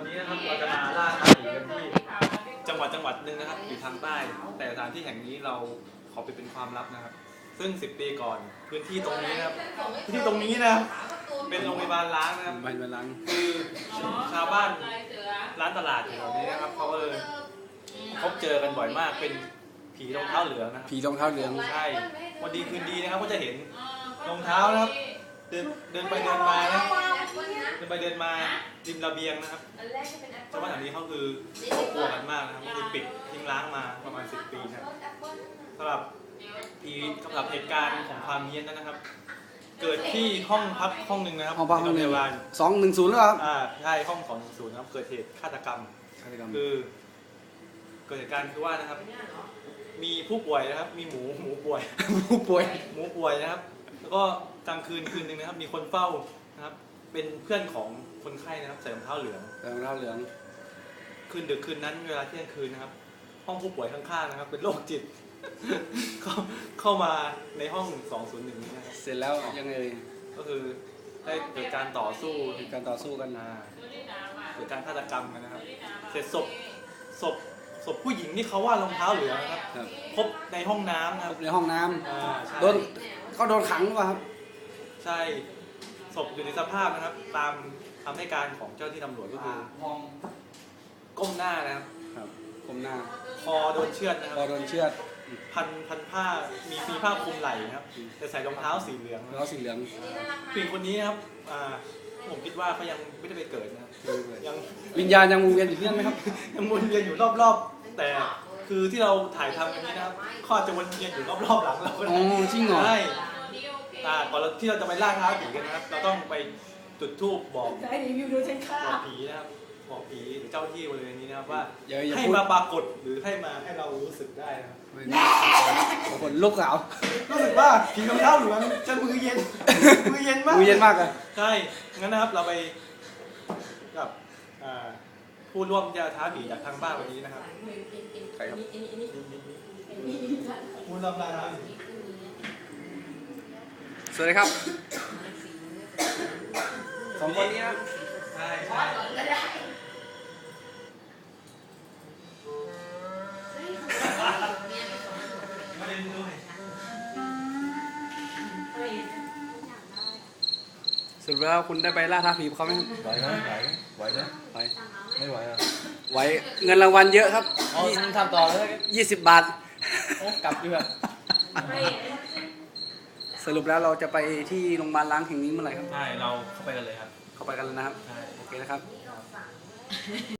วันนี้นะครับเราจะมาล่าท้าผีกันที่จังหวัดจังหวัดหนึ่งนะครับอยู่ทางใต้ แต่สถานที่แห่งนี้เราขอไปเป็นความลับนะครับ ซึ่ง 10 ปีก่อนพื้นที่ตรงนี้นะครับพื้นที่ตรงนี้นะครับเป็นโรงพยาบาลล้างนะครับบันบันลังคือชาวบ้านร้านตลาดแถวนี้นะครับเขาก็เลยพบเจอกันบ่อยมากเป็นผีรองเท้าเหลืองนะครับผีรองเท้าเหลืองใช่วันดีคืนดีนะครับก็จะเห็นรองเท้านะครับ เดินเดินไปเดินมานะเดิน ไปเดินมาริมระเบียงนะครับชาวบ้านแถวนี้เขาคือเขากลัวกันมากนะครับคือปิดทิ้งร้างมาประมาณ 10 ปีนะครับสำหรับผีสำหรับเหตุการณ์ของความเฮี้ยนนั้นนะครับ เกิดที่ห้องพักห้องหนึ่งนะครับห้องพักห้องหในนึ่งโรงพยาบาลสองหนึ่งศูนย์หรือเปล่าครับอ่าใช่ห้องของศูนย์นะครับเกิดเหตุฆาตกรรมฆาตกรรมคือ เกิดเหตุการณ์คือว่านะครับ มีผู้ป่วยนะครับ มีหมูหมูป่วยผู้ป่วยหมูป่วยนะครับ แล้วก็กลางคืนคืนหนึ่งนะครับ มีคนเฝ้านะครับ เป็นเพื่อนของคนไข้นะครับใส่รองเท้าเหลืองรองเท้าเหลือง คืนดึกคืนนั้นเวลาเที่ยงคืนนะครับ ห้องผู้ป่วยข้างๆนะครับ เป็นโรคจิต เข้าเข้ามาในห้อง 201นี้นะครับเสร็จแล้วยังไงก็คือได้เกิดการต่อสู้มีการต่อสู้กันอ่าเกิดการฆาตกรรมกันนะครับ เสร็จศพศพศพผู้หญิงที่เขาว่ารองเท้าเหลืองนะครับครับพบในห้องน้ำนะครับในห้องน้ำอ่าใช่โดนเขาโดนขังหรือเปล่าครับ ใช่ ศพอยู่ในสภาพนะครับ ตามคำให้การของเจ้าหน้าที่ตำรวจก็คือก้มหน้านะครับ ครับก้มหน้าคอโดนเชือดนะคพอรับโดนเชือดพันพันผ้ามีมีผ้าคลุมไหล่นะครับ แต่ใส่รองเท้าสีเหลืองนะแล้วสีเหลืองผู้หญิงคนนี้นะครับอ่าผมคิดว่าเขายังไม่ได้ไปเกิดนะครับยัง วิญญาณยังวนเวียนอยู่ที่นั่นไหมครับ ยังวนเวียนอยู่รอบๆ แต่คือที่เราถ่ายทำกันนี้นะครับเขาอาจจะวนเวียนอยู่รอบๆหลังเราก็อ๋ได้อจริงเหรอ ใช่ อ่าก่อนเราที่เราจะไปล่าท้าผีกันนะครับ เราต้องไปจุดธูปบอกได้รีวิวดูฉันค่ะบอกผีนะครับบอกผีหรือเจ้าที่บริเวณนี้นะครับว่าอย่าอย่าให้พูด มาปรากฏหรือให้มาให้เรารู้สึกได้นะครับคนลุกเหรอรู้สึกว่าผีรองเท้าเหลืองจะมือเย็น มือเย็นมาก มือเย็นมากเลยใช่ งั้นนะครับเราไปกับอ่าผู้ร่วมยาท้าผีจากทางบ้านวันนี้นะครับ ใครครับ ผู้ร่วมยาท้าผีส วัสดีครับสองคนนี้นะใช่ใช่ไม่ได้ด้วยสรุปแล้วคุณได้ไปล่าท้าผีกับเขาไหมครับไหวไหมไหวไหมไหวไหมไปไม่ไหวอะไหวเงินรางวัลเยอะครับเอาทำต่อเลยยี่สิบบาท โอ้กลับดีกว่า สรุปแล้วเราจะไปที่โรงพยาบาลล้างแห่งนี้เมื่อไหร่ครับ ใช่ เราเข้าไปกันเลยครับ เข้าไปกันแล้วนะครับ ใช่ โอเคนะครับ